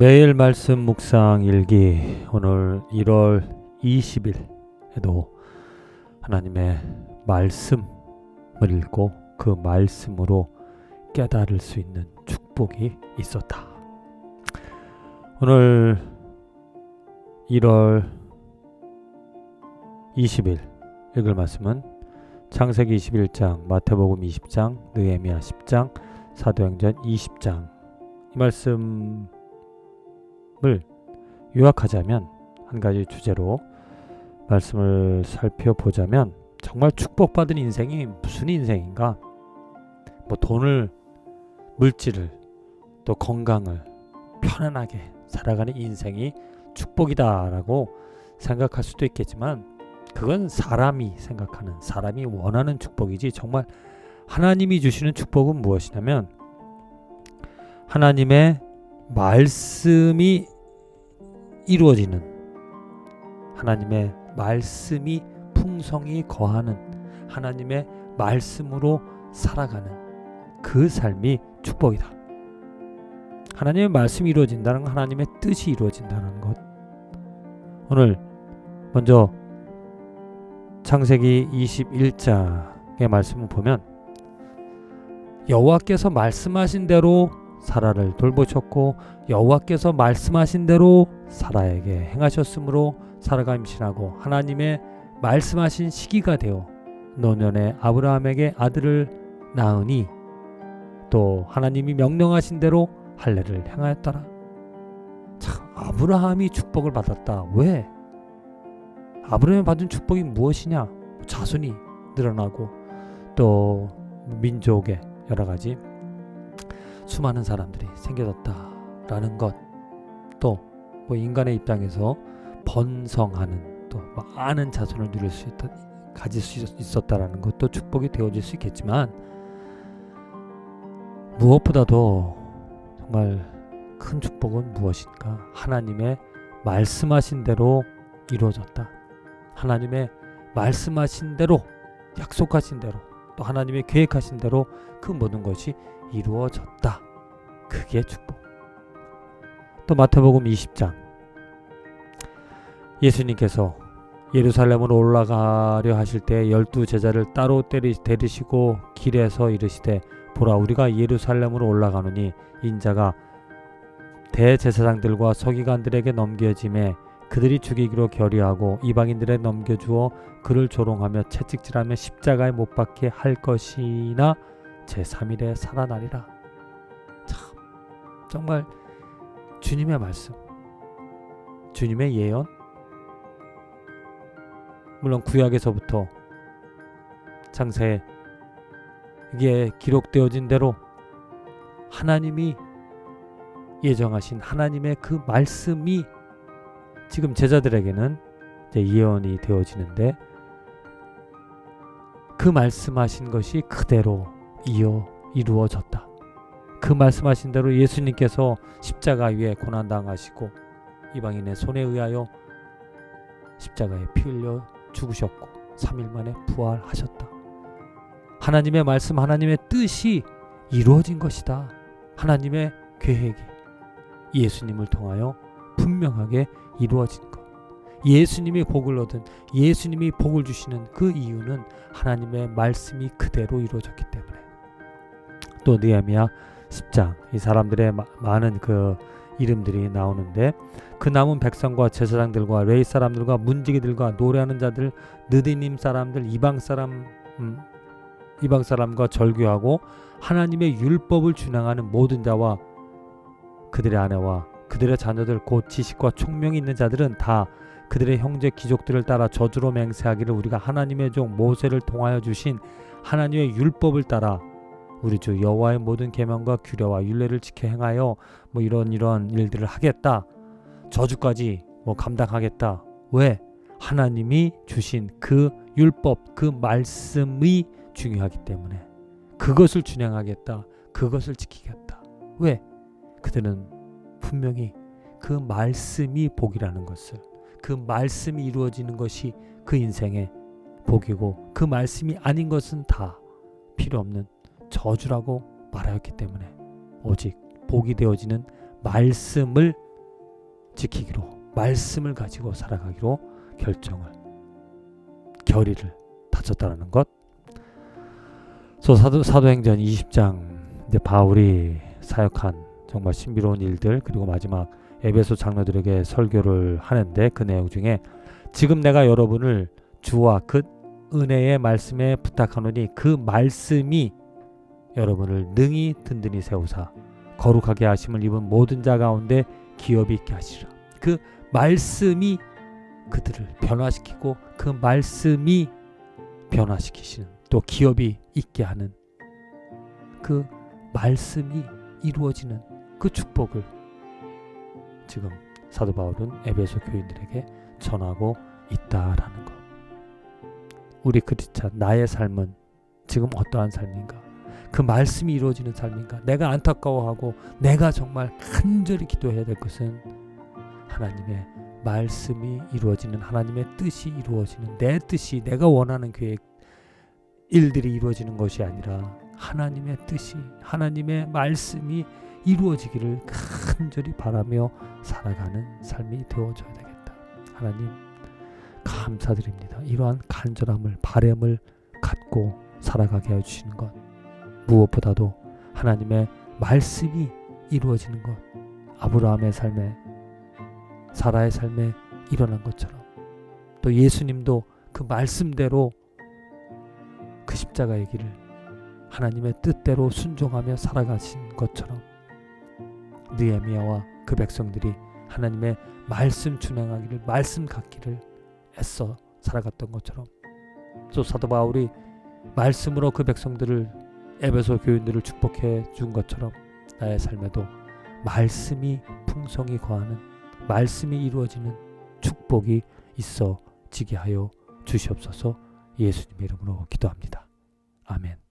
매일 말씀 묵상 일기 오늘 1월 20일에도 하나님의 말씀을 읽고 그 말씀으로 깨달을 수 있는 축복이 있었다. 오늘 1월 20일 읽을 말씀은 창세기 21장, 마태복음 20장, 느헤미야 10장, 사도행전 20장. 이 말씀 을 요약하자면 한 가지 주제로 말씀을 살펴보자면 정말 축복받은 인생이 무슨 인생인가? 뭐 돈을 물질을 또 건강을 편안하게 살아가는 인생이 축복이다라고 생각할 수도 있겠지만 그건 사람이 생각하는 사람이 원하는 축복이지 정말 하나님이 주시는 축복은 무엇이냐면 하나님의 말씀이 이루어지는 하나님의 말씀이 풍성히 거하는 하나님의 말씀으로 살아가는 그 삶이 축복이다. 하나님의 말씀이 이루어진다는 건 하나님의 뜻이 이루어진다는 것. 오늘 먼저 창세기 21장의 말씀을 보면 여호와께서 말씀하신 대로 사라를 돌보셨고 여호와께서 말씀하신 대로 사라에게 행하셨으므로 사라가 임신하고 하나님의 말씀하신 시기가 되어 노년에 아브라함에게 아들을 낳으니 또 하나님이 명령하신 대로 할례를 행하였더라. 참 아브라함이 축복을 받았다. 왜? 아브라함이 받은 축복이 무엇이냐? 자손이 늘어나고 또 민족의 여러 가지 수많은 사람들이 생겨졌다라는 것, 또 뭐 인간의 입장에서 번성하는 또 많은 자손을 누릴 수 있다, 가질 수 있었다라는 것도 축복이 되어질 수 있겠지만 무엇보다도 정말 큰 축복은 무엇인가? 하나님의 말씀하신 대로 이루어졌다. 하나님의 말씀하신 대로 약속하신 대로 또 하나님의 계획하신 대로 그 모든 것이 이루어졌다. 그게 축복. 또 마태복음 20장 예수님께서 예루살렘으로 올라가려 하실 때 열두 제자를 따로 데리시고 길에서 이르시되 보라 우리가 예루살렘으로 올라가노니 인자가 대제사장들과 서기관들에게 넘겨짐에 그들이 죽이기로 결의하고 이방인들에 넘겨주어 그를 조롱하며 채찍질하며 십자가에 못 박게 할 것이나 제3일에 살아나리라. 참 정말 주님의 말씀, 주님의 예언, 물론 구약에서부터 장세에 이게 기록되어진 대로 하나님이 예정하신 하나님의 그 말씀이 지금 제자들에게는 예언이 되어지는데 그 말씀하신 것이 그대로 이어 이루어졌다. 그 말씀하신 대로 예수님께서 십자가 위에 고난 당하시고 이방인의 손에 의하여 십자가에 피 흘려 죽으셨고 3일 만에 부활하셨다. 하나님의 말씀 하나님의 뜻이 이루어진 것이다. 하나님의 계획이 예수님을 통하여 분명하게 이루어진 것. 예수님이 복을 얻은 예수님이 복을 주시는 그 이유는 하나님의 말씀이 그대로 이루어졌기 때문에. 또 느헤미야 10장 이 사람들의 마, 많은 그 이름들이 나오는데 그 남은 백성과 제사장들과 레이 사람들과 문지기들과 노래하는 자들 느디님 사람들 이방 사람 음, 이방 사람과 절규하고 하나님의 율법을 준행하는 모든 자와 그들의 아내와 그들의 자녀들 곧 지식과 총명이 있는 자들은 다 그들의 형제 귀족들을 따라 저주로 맹세하기를 우리가 하나님의 종 모세를 통하여 주신 하나님의 율법을 따라 우리 주 여호와의 모든 계명과 규례와 율례를 지켜 행하여 뭐 이런 이런 일들을 하겠다. 저주까지 뭐 감당하겠다. 왜? 하나님이 주신 그 율법, 그 말씀이 중요하기 때문에 그것을 준행하겠다. 그것을 지키겠다. 왜? 그들은 분명히 그 말씀이 복이라는 것을 그 말씀이 이루어지는 것이 그 인생의 복이고 그 말씀이 아닌 것은 다 필요 없는 저주라고 말하였기 때문에 오직 복이 되어지는 말씀을 지키기로 말씀을 가지고 살아가기로 결정을 결의를 다졌다는 것. 소 사도 사도행전 20장 이제 바울이 사역한 정말 신비로운 일들 그리고 마지막 에베소 장로들에게 설교를 하는데 그 내용 중에 지금 내가 여러분을 주와 그 은혜의 말씀에 부탁하노니 그 말씀이 여러분을 능히 든든히 세우사 거룩하게 하심을 입은 모든 자 가운데 기업이 있게 하시라. 그 말씀이 그들을 변화시키고 그 말씀이 변화시키시는 또 기업이 있게 하는 그 말씀이 이루어지는 그 축복을 지금 사도 바울은 에베소 교인들에게 전하고 있다라는 것. 우리 크리스찬 나의 삶은 지금 어떠한 삶인가? 그 말씀이 이루어지는 삶인가? 내가 안타까워하고 내가 정말 간절히 기도해야 될 것은 하나님의 말씀이 이루어지는 하나님의 뜻이 이루어지는 내 뜻이 내가 원하는 계획 일들이 이루어지는 것이 아니라 하나님의 뜻이 하나님의 말씀이 이루어지기를 간절히 바라며 살아가는 삶이 되어져야 되겠다. 하나님 감사드립니다. 이러한 간절함을 바램을 갖고 살아가게 해 주시는 것 무엇보다도 하나님의 말씀이 이루어지는 것 아브라함의 삶에 사라의 삶에 일어난 것처럼 또 예수님도 그 말씀대로 그 십자가의 길을 하나님의 뜻대로 순종하며 살아가신 것처럼 느헤미야와 그 백성들이 하나님의 말씀 준행하기를 말씀 갖기를 애써 살아갔던 것처럼 또 사도 바울이 말씀으로 그 백성들을 에베소 교인들을 축복해 준 것처럼 나의 삶에도 말씀이 풍성히 거하는 말씀이 이루어지는 축복이 있어지게 하여 주시옵소서 예수님의 이름으로 기도합니다. 아멘.